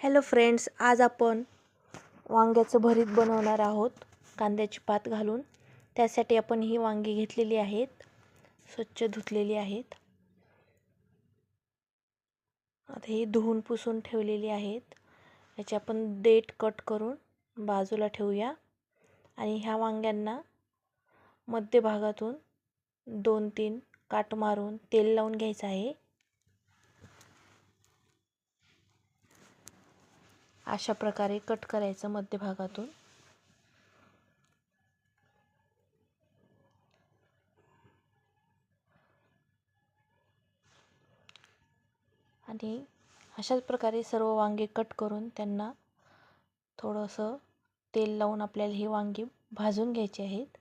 Hello friends आज आपण वांग्याचं भरीत बनवणार आहोत कांद्याची पात घालून. त्यासाठी आपण ही वांगी घेतलेली आहेत स्वच्छ धुतलेली आहेत. आता ही धुवून पुसून ठेवलेली आहेत. याचे आपण देठ कट करून बाजूला ठेवूया. आणि ह्या वांग्यांना मध्यभागातून दोन तीन काट मारून तेल लावून घ्यायचं आहे. अशा प्रकारे कट करायचं मध्यभागातून. आणि अशाच प्रकारे सर्व वांगे कट करून त्यांना थोडंसं तेल लावून आपल्याला ही वांगी भाजून घ्यायची आहेत.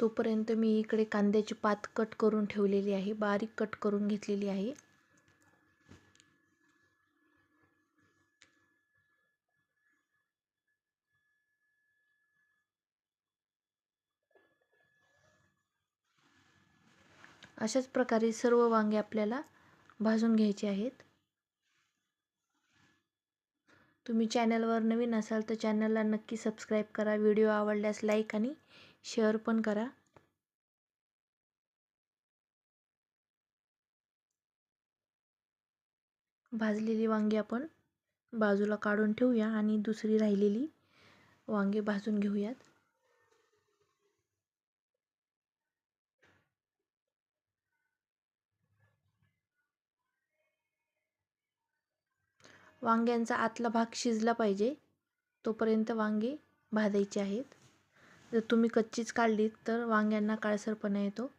तोपर्यंत मी इकडे कांद्याची पात कट करून ठेवलेली आहे. बारीक कट करून घेतलेली आहे. अशाच प्रकारे सर्व वांगे आपल्याला भाजून घ्यायचे आहेत. तुम्ही चॅनलवर नवीन असाल तर चॅनलला नक्की सबस्क्राईब करा. व्हिडिओ आवडल्यास लाईक आणि शेअर पण करा. भाजलेली वांगी आपण बाजूला काढून ठेवूया आणि दुसरी राहिलेली वांगे भाजून घेऊयात. वांग्यांचा आतला भाग शिजला पाहिजे तोपर्यंत वांगे भाजायचे आहेत. जर तुम्ही कच्चीच काढलीत तर वांग्यांना काळसरपणा येतो.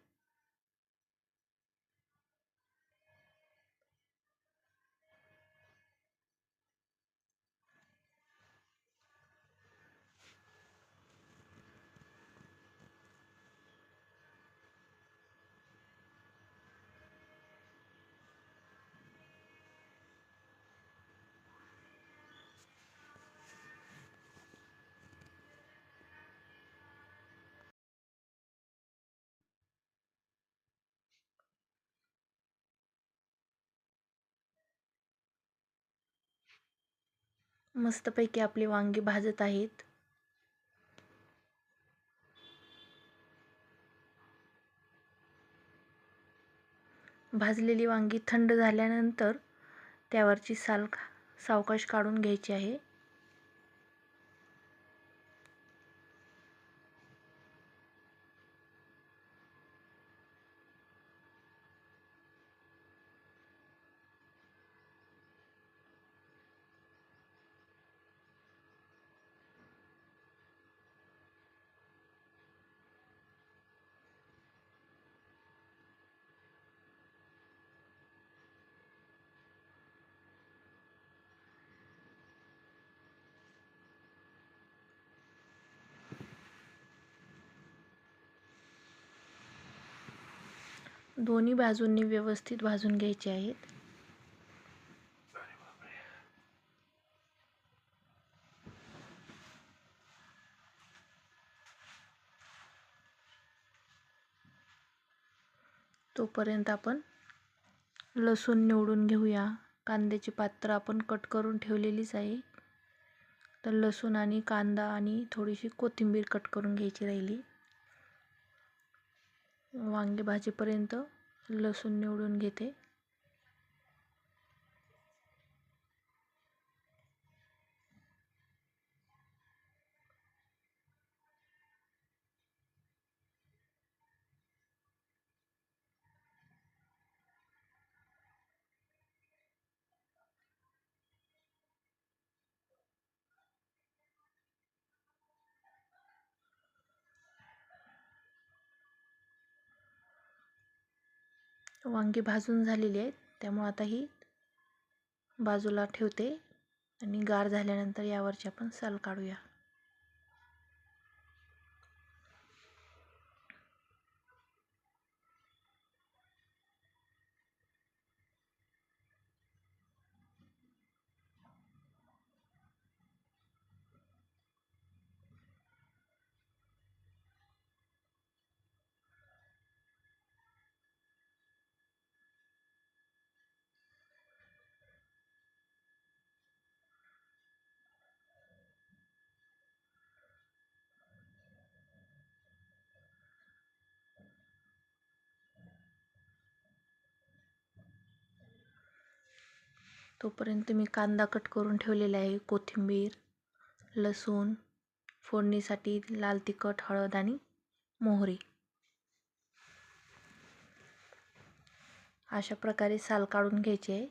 मस्तपैकी आपली वांगी भाजत आहेत. भाजलेली वांगी थंड झाल्यानंतर त्यावरची साल सावकाश काढून घ्यायची आहे. दोन्ही बाजूंनी व्यवस्थित भाजून घ्यायचे आहेत. तोपर्यंत आपण लसूण निवडून घेऊया. कांद्याची पात्र आपण कट करून ठेवलेलीच आहे. तर लसूण आणि कांदा आणि थोडीशी कोथिंबीर कट करून घ्यायची राहिली. वांगे भाजीपर्यंत लसूण निवडून घेते. वांगी भाजून झालेली आहेत. त्यामुळं आता ही बाजूला ठेवते आणि गार झाल्यानंतर यावरची आपण साल काढूया. तोपर्यंत मी कांदा कट करून ठेवलेला आहे कोथिंबीर लसूण फोडणीसाठी लाल तिखट हळद आणि मोहरी. अशा प्रकारे साल काढून घ्यायची. आहे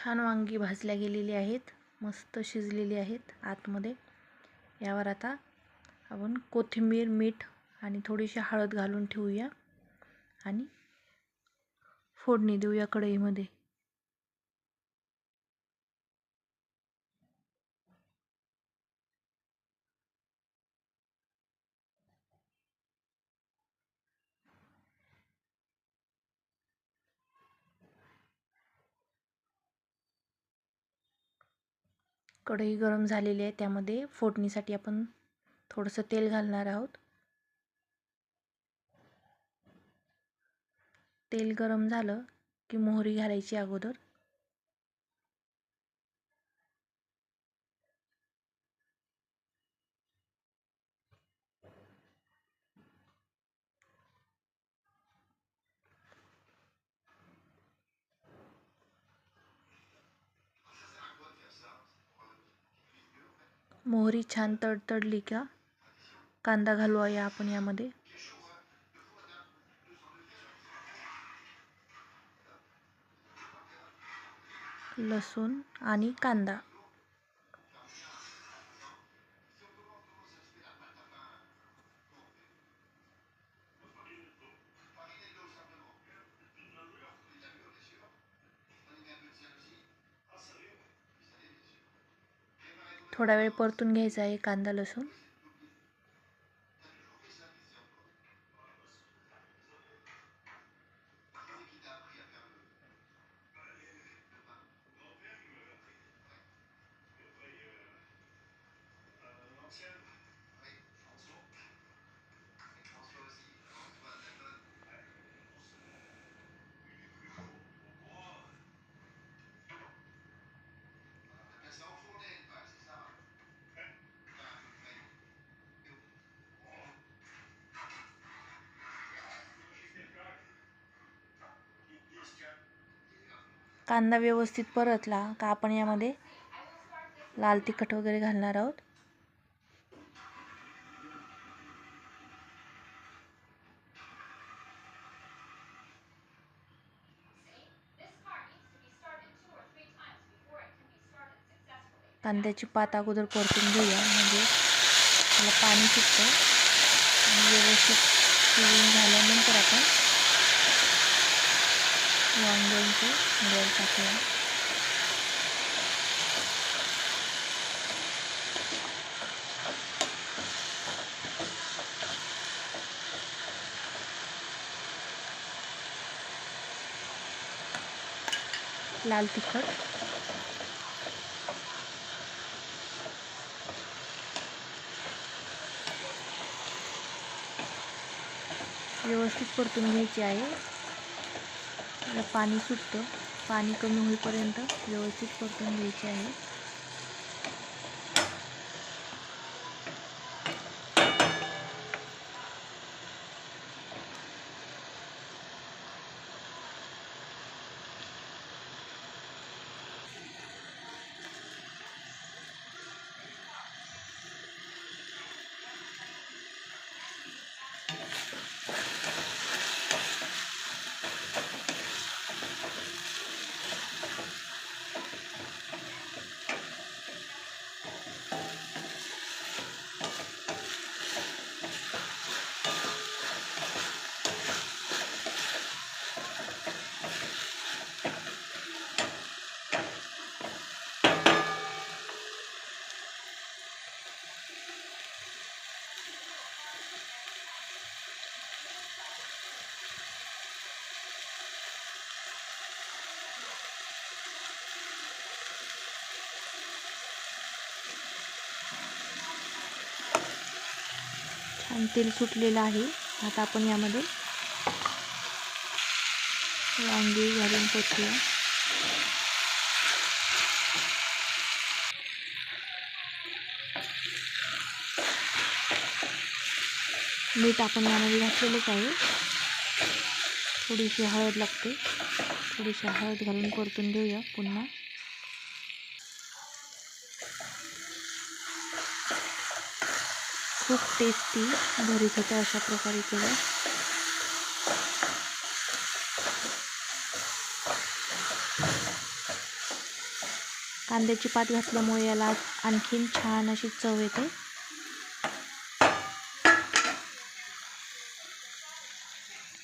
छान वांगी भाजल्या गेलेली आहेत. मस्त शिजलेली आहेत आतमध्ये. यावर आता आपण कोथिंबीर मीठ आणि थोडीशी हळद घालून ठेवूया आणि फोडणी देऊया कढईमध्ये. कढई गरम झालेली आहे त्यामध्ये फोडणीसाठी आपण थोडंसं तेल घालणार आहोत. तेल गरम झालं की मोहरी घालायची अगोदर. मोहरी छान तडतडली का? कांदा घालूया आपण यामध्ये. लसूण आणि कांदा. थोडा वेळ परतून घ्यायचा आहे कांदा लसूण. कांदा व्यवस्थित परतला का आपण यामध्ये लाल तिखट वगैरे घालणार आहोत. कांद्याची पात अगोदर परतून घेऊया. म्हणजे त्याला पाणी सुटतं. आणि व्यवस्थित शिजून झाल्यानंतर आपण वांग्यांचं मिळेल टाकूया लाल तिखट. व्यवस्थित परतून घ्यायची आहे. त्याला पाणी सुटतं. पाणी कमी होईपर्यंत व्यवस्थित परतून घ्यायचे आहे. छान तेल सुटलेलं आहे. आता आपण यामध्ये वांगी घालून पोचूया मीठ आपण यामध्ये घातलेलंच आहे. थोडीशी हळद लागते. थोडीशी हळद घालून परतून घेऊया पुन्हा. खूप टेस्टी भरीत होतं अशा प्रकारे केलं. कांद्याची पात घातल्यामुळे याला आणखीन छान अशी चव येते.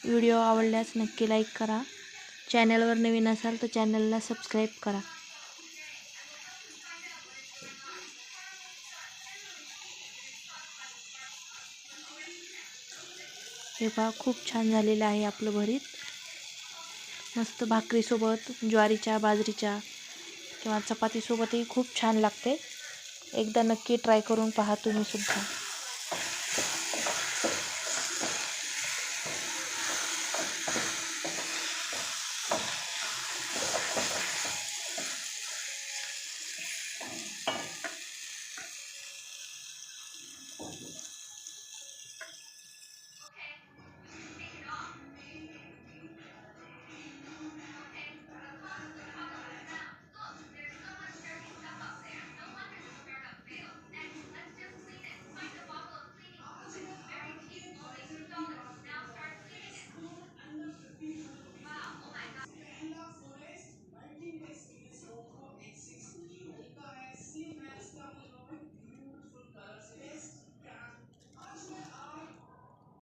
व्हिडिओ आवडल्यास नक्की लाईक करा. चॅनलवर नवीन असाल तर चॅनलला सबस्क्राईब करा. हे पहा खूप छान झालेलं आहे आपलं भरीत. मस्त भाकरीसोबत ज्वारीच्या बाजरीच्या किंवा चपातीसोबतही खूप छान लागते. एकदा नक्की ट्राय करून पहा तुम्हीसुद्धा.